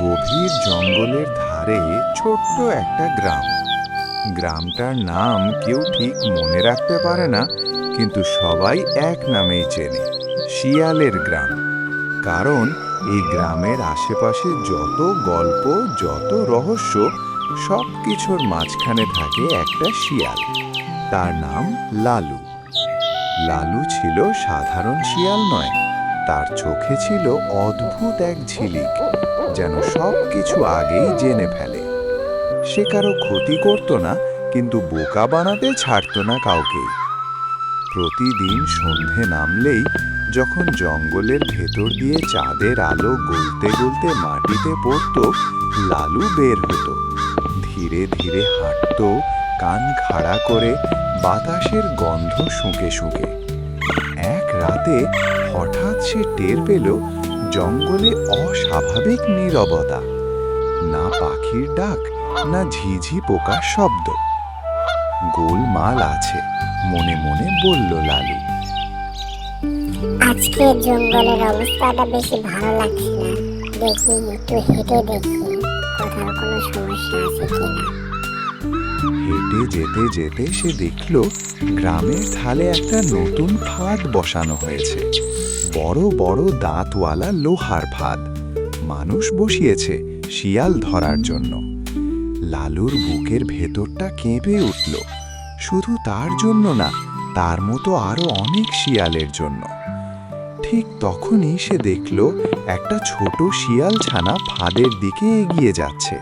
গভীর জঙ্গলের ধারে ছোট্ট একটা গ্রাম। গ্রামটার নাম কেউ ঠিক মনে রাখতে পারে না, কিন্তু সবাই এক নামেই চেনে, শিয়ালের গ্রাম। কারণ এই গ্রামের আশেপাশে যত গল্প, যত রহস্য সব কিছুর মাঝখানে থাকে একটা শিয়াল। তার নাম লালু। লালু ছিল সাধারণ শিয়াল নয় তার চোখে ছিল অদ্ভুত এক ঝিলিক, যেন সব কিছু আগেই জেনে ফেলে। সে কারও ক্ষতি করত না, কিন্তু বোকা বানাতে ছাড়ত না কাউকেই প্রতিদিন সন্ধে নামলেই যখন জঙ্গলের ভেতর দিয়ে চাঁদের আলো গলতে গলতে মাটিতে পড়ত, লালু বের হতো। ধীরে ধীরে হাঁটতো, কান খাড়া করে বাতাসের গন্ধ শুঁকে শুঁকে। এক রাতে হঠাৎ সে টের পেল জঙ্গলে অস্বাভাবিক নীরবতা। না পাখির ডাক, না ঝিঝি পোকার শব্দ। গোলমাল আছে, মনে মনে বলল লালু। আজকে জঙ্গলের অবস্থাটা বেশি ভালো লাগছে না। দেখি, একটু হেঁটে দেখি, কোথাও কোনো সমস্যা আছে কিনা। হেঁটে যেতে যেতে সে দেখল গ্রামের ঢালে একটা নতুন ফাঁদ বসানো হয়েছে। বড় বড় দাঁতওয়ালা লোহার ফাঁদ। মানুষ বসিয়েছে শিয়াল ধরার জন্য। লালুর বুকের ভেতরটা কেঁপে উঠল। শুধু তার জন্য না, তার মতো আরও অনেক শিয়ালের জন্য। ঠিক তখনই সে দেখল একটা ছোট শিয়াল ছানা ফাঁদের দিকে এগিয়ে যাচ্ছে।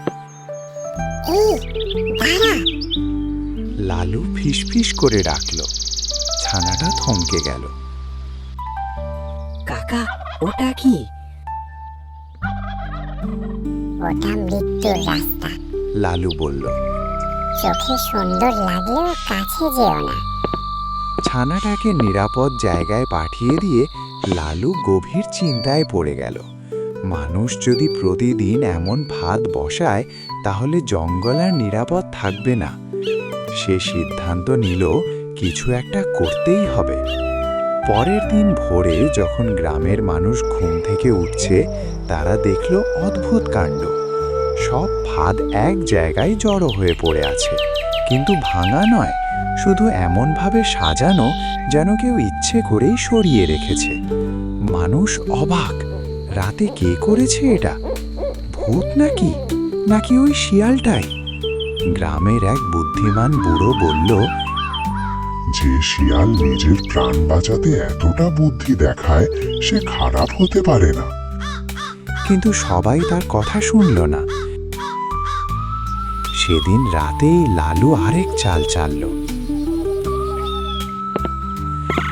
দাঁড়া লালু ফিসফিস করে ডাকল ছানাটা থমকে গেল। কাকা ওটা কি? ওটা মৃত্যুর রাস্তা। লালু বলল চোখে সুন্দর লাগলেও কাছে যেও না। ছানাটাকে নিরাপদ জায়গায় পাঠিয়ে দিয়ে লালু গভীর চিন্তায় পড়ে গেল। মানুষ যদি প্রতিদিন এমন ভাত বসায় তাহলে জঙ্গল আর নিরাপদ থাকবে না। সে সিদ্ধান্ত নিল কিছু একটা করতেই হবে। পরের দিন ভোরে যখন গ্রামের মানুষ ঘুম থেকে উঠছে, তারা দেখল অদ্ভুত কাণ্ড। সব ফাঁদ এক জায়গায় জড়ো হয়ে পড়ে আছে। কিন্তু ভাঙা নয়, শুধু এমনভাবে সাজানো যেন কেউ ইচ্ছে করেই সরিয়ে রেখেছে। মানুষ অবাক, রাতে কে করেছে এটা? ভূত নাকি? নাকি ওই শিয়ালটাই? গ্রামের এক বুদ্ধিমান বুড়ো বলল যে শিয়াল নিজের প্রাণ বাঁচাতে এতটা বুদ্ধি দেখায় সে খারাপ হতে পারে না। কিন্তু সবাই তার কথা শুনল না। সেদিন রাতেই লালু আরেক চাল চালল।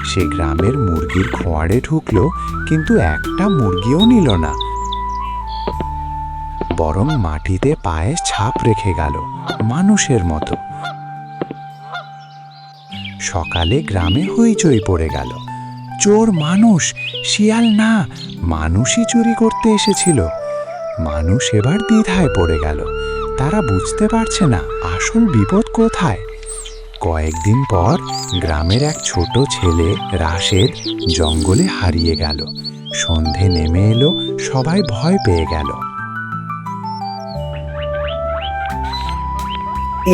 সে গ্রামের মুরগির খোঁয়াড়ে ঢুকলো কিন্তু একটা মুরগিও নিল না। বরং মাটিতে পায়ে ছাপ রেখে গেল, মানুষের মতো। সকালে গ্রামে হইচই পড়ে গেল। চোর মানুষ, শিয়াল না, মানুষই চুরি করতে এসেছিল। মানুষ এবার দ্বিধায় পড়ে গেল। তারা বুঝতে পারছে না, আসল বিপদ কোথায়। কয়েকদিন পর গ্রামের এক ছোট ছেলে রাশেদ জঙ্গলে হারিয়ে গেল। সন্ধে নেমে এলো, সবাই ভয় পেয়ে গেল।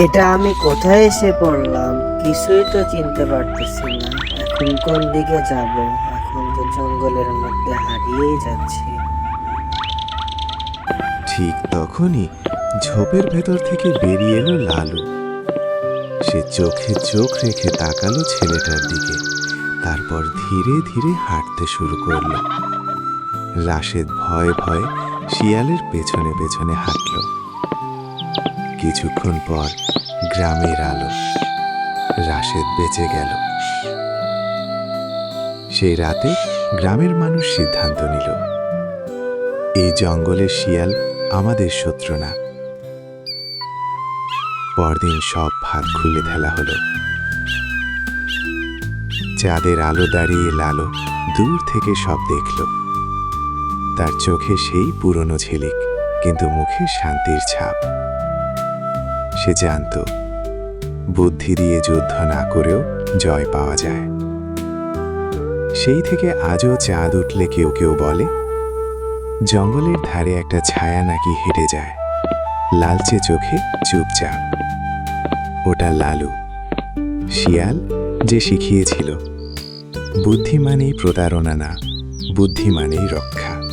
এটা আমি কোথায় এসে পড়লাম? কিছুই তো চিনতে পারতেছি না। এখন কোন দিকে যাব? এখন তো জঙ্গলের মধ্যে হারিয়েই যাচ্ছি। ঠিক তখনই ঝোপের ভেতর থেকে বেরিয়ে এলো লালু। সে চোখে চোখ রেখে তাকালো ছেলেটার দিকে। তারপর ধীরে ধীরে হাঁটতে শুরু করল। রাশেদ ভয়ে ভয়ে শিয়ালের পেছনে পেছনে হাঁটল। কিছুক্ষণ পর গ্রামের আলো রাশেদ বেঁচে গেল। সেই রাতে গ্রামের মানুষ সিদ্ধান্ত নিল, এই জঙ্গলের শিয়াল আমাদের শত্রু না। পরদিন সব ভাত খুলে ফেলা হলো। চাঁদের আলো দাঁড়িয়ে লালো দূর থেকে সব দেখল। তার চোখে সেই পুরনো ঝিলিক, কিন্তু মুখে শান্তির ছাপ। সে জানত বুদ্ধি দিয়ে যুদ্ধ না করেও জয় পাওয়া যায়। সেই থেকে আজও চাঁদ উঠলে কেউ কেউ বলে, জঙ্গলের ধারে একটা ছায়া নাকি হেঁটে যায়। লালচে চোখে চুপচাপ। ওটা লালু। শিয়াল যে শিখিয়েছিল। বুদ্ধিমানেই প্রতারণা না বুদ্ধিমানেই রক্ষা।